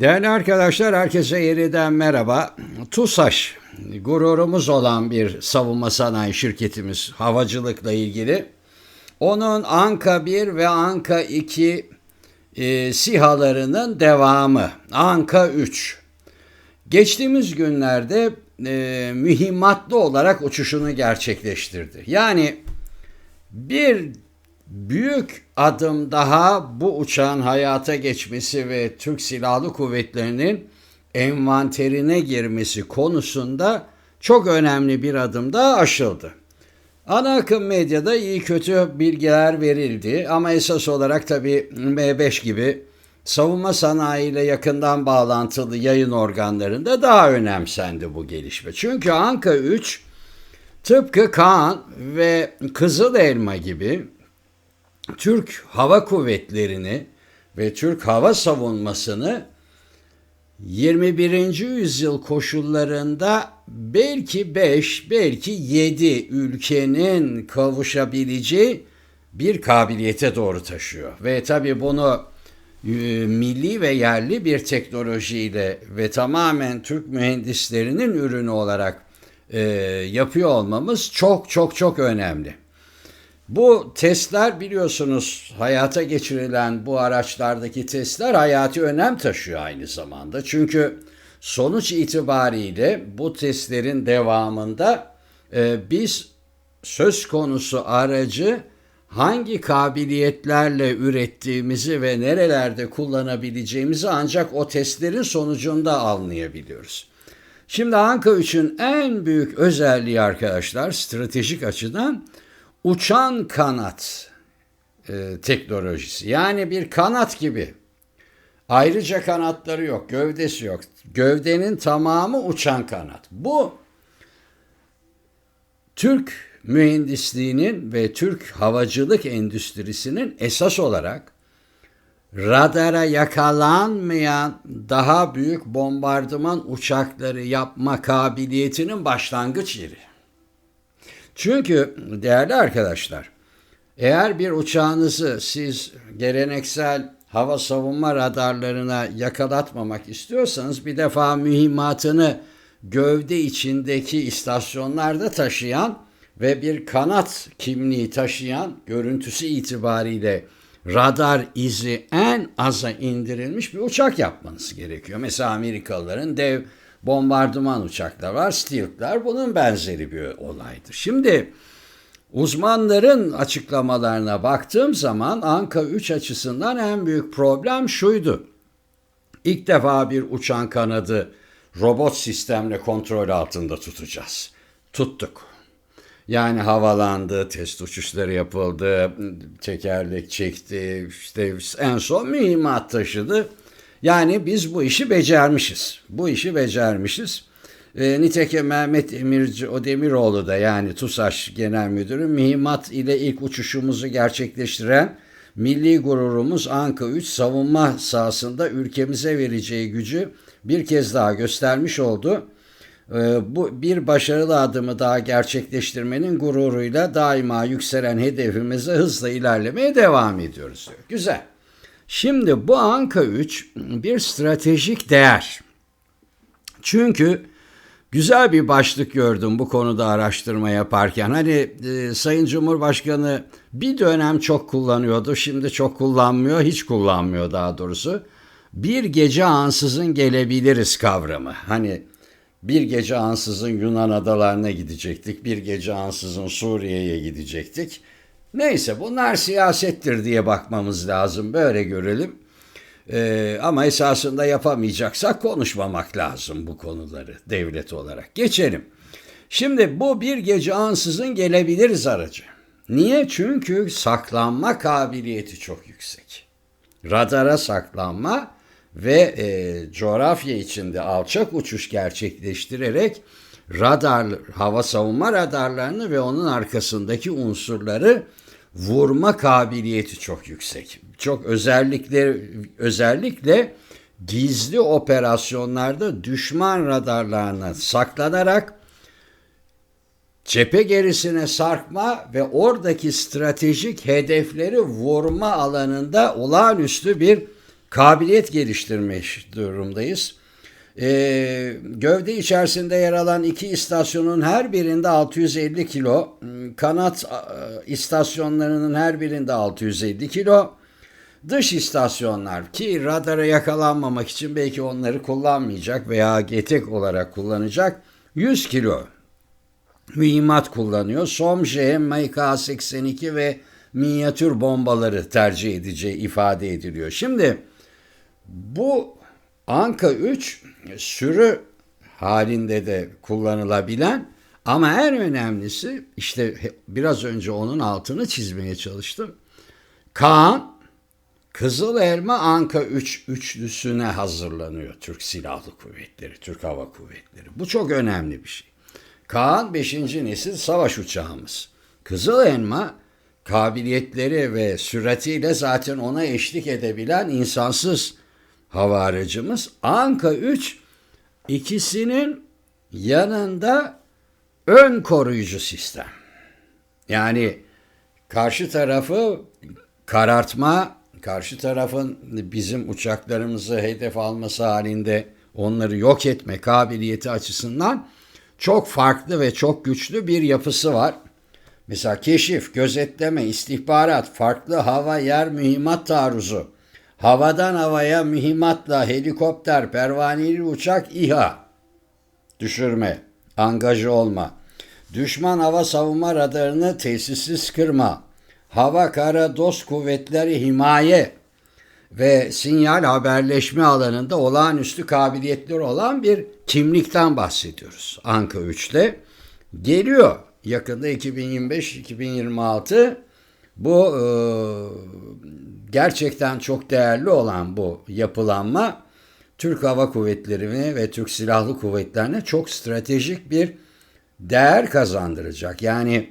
Değerli arkadaşlar, herkese yeniden merhaba. TUSAŞ, gururumuz olan bir savunma sanayi şirketimiz havacılıkla ilgili. Onun Anka 1 ve Anka 2 e, SİHA'larının devamı, Anka 3. Geçtiğimiz günlerde e, mühimmatlı olarak uçuşunu gerçekleştirdi. Yani bir büyük adım daha bu uçağın hayata geçmesi ve Türk Silahlı Kuvvetleri'nin envanterine girmesi konusunda çok önemli bir adım daha aşıldı. Ana akım medyada iyi kötü bilgiler verildi ama esas olarak tabii M5 gibi savunma sanayiyle yakından bağlantılı yayın organlarında daha önemsendi bu gelişme. Çünkü Anka 3 tıpkı Kaan ve Kızıl Elma gibi Türk Hava Kuvvetleri'ni ve Türk hava savunmasını 21. yüzyıl koşullarında belki 5, belki 7 ülkenin kavuşabileceği bir kabiliyete doğru taşıyor. Ve tabii bunu e, milli ve yerli bir teknolojiyle ve tamamen Türk mühendislerinin ürünü olarak e, yapıyor olmamız çok çok çok önemli. Bu testler biliyorsunuz hayata geçirilen bu araçlardaki testler hayati önem taşıyor aynı zamanda. Çünkü sonuç itibariyle bu testlerin devamında e, biz söz konusu aracı hangi kabiliyetlerle ürettiğimizi ve nerelerde kullanabileceğimizi ancak o testlerin sonucunda anlayabiliyoruz. Şimdi Anka 3'ün en büyük özelliği arkadaşlar stratejik açıdan uçan kanat e, teknolojisi. Yani bir kanat gibi. Ayrıca kanatları yok, gövdesi yok. Gövdenin tamamı uçan kanat. Bu Türk mühendisliğinin ve Türk havacılık endüstrisinin esas olarak radara yakalanmayan daha büyük bombardıman uçakları yapma kabiliyetinin başlangıç yeri. Çünkü değerli arkadaşlar, eğer bir uçağınızı siz geleneksel hava savunma radarlarına yakalatmamak istiyorsanız bir defa mühimmatını gövde içindeki istasyonlarda taşıyan ve bir kanat kimliği taşıyan görüntüsü itibariyle radar izi en aza indirilmiş bir uçak yapmanız gerekiyor. Mesela Amerikalıların dev bombardıman uçaklar var, Stealth'lar bunun benzeri bir olaydır. Şimdi uzmanların açıklamalarına baktığım zaman Anka 3 açısından en büyük problem şuydu. İlk defa bir uçan kanadı robot sistemle kontrol altında tutacağız. Tuttuk. Yani havalandı, test uçuşları yapıldı, tekerlek çekti, işte en son mühimmat taşıdı. Yani biz bu işi becermişiz. Bu işi becermişiz. E, nitekim Mehmet Emirci o Demiroğlu da yani TUSAŞ Genel Müdürü mühimmat ile ilk uçuşumuzu gerçekleştiren milli gururumuz Anka 3 savunma sahasında ülkemize vereceği gücü bir kez daha göstermiş oldu. E, bu bir başarılı adımı daha gerçekleştirmenin gururuyla daima yükselen hedefimize hızla ilerlemeye devam ediyoruz diyor. Güzel. Şimdi bu Anka 3 bir stratejik değer. Çünkü güzel bir başlık gördüm bu konuda araştırma yaparken. Hani e, Sayın Cumhurbaşkanı bir dönem çok kullanıyordu, şimdi çok kullanmıyor, hiç kullanmıyor daha doğrusu. Bir gece ansızın gelebiliriz kavramı. Hani bir gece ansızın Yunan adalarına gidecektik, bir gece ansızın Suriye'ye gidecektik. Neyse bunlar siyasettir diye bakmamız lazım. Böyle görelim. Ee, ama esasında yapamayacaksak konuşmamak lazım bu konuları devlet olarak. Geçelim. Şimdi bu bir gece ansızın gelebiliriz aracı. Niye? Çünkü saklanma kabiliyeti çok yüksek. Radara saklanma ve e, coğrafya içinde alçak uçuş gerçekleştirerek radar, hava savunma radarlarını ve onun arkasındaki unsurları vurma kabiliyeti çok yüksek. Çok özellikle özellikle gizli operasyonlarda düşman radarlarına saklanarak cephe gerisine sarkma ve oradaki stratejik hedefleri vurma alanında olağanüstü bir kabiliyet geliştirmiş durumdayız. Ee, gövde içerisinde yer alan iki istasyonun her birinde 650 kilo, kanat e, istasyonlarının her birinde 650 kilo, dış istasyonlar ki radara yakalanmamak için belki onları kullanmayacak veya getek olarak kullanacak 100 kilo mühimmat kullanıyor. SOMJ, MK82 ve minyatür bombaları tercih edeceği ifade ediliyor. Şimdi bu Anka 3 sürü halinde de kullanılabilen ama en önemlisi işte biraz önce onun altını çizmeye çalıştım. Kaan Kızıl Elma Anka 3 üçlüsüne hazırlanıyor Türk Silahlı Kuvvetleri, Türk Hava Kuvvetleri. Bu çok önemli bir şey. Kaan 5. nesil savaş uçağımız. Kızıl Elma kabiliyetleri ve süratiyle zaten ona eşlik edebilen insansız hava aracımız. Anka 3 ikisinin yanında ön koruyucu sistem. Yani karşı tarafı karartma, karşı tarafın bizim uçaklarımızı hedef alması halinde onları yok etme kabiliyeti açısından çok farklı ve çok güçlü bir yapısı var. Mesela keşif, gözetleme, istihbarat, farklı hava yer mühimmat taarruzu, havadan havaya mühimmatla helikopter, pervaneli uçak, İHA, düşürme, angajı olma, düşman hava savunma radarını tesisiz kırma, hava kara dost kuvvetleri himaye ve sinyal haberleşme alanında olağanüstü kabiliyetleri olan bir kimlikten bahsediyoruz. Anka 3'te geliyor. Yakında 2025-2026 bu e, gerçekten çok değerli olan bu yapılanma Türk Hava Kuvvetleri'ne ve Türk Silahlı Kuvvetleri'ne çok stratejik bir değer kazandıracak. Yani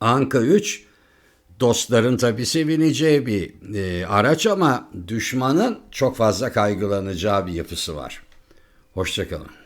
Anka 3 dostların tabi sevineceği bir e, araç ama düşmanın çok fazla kaygılanacağı bir yapısı var. Hoşçakalın.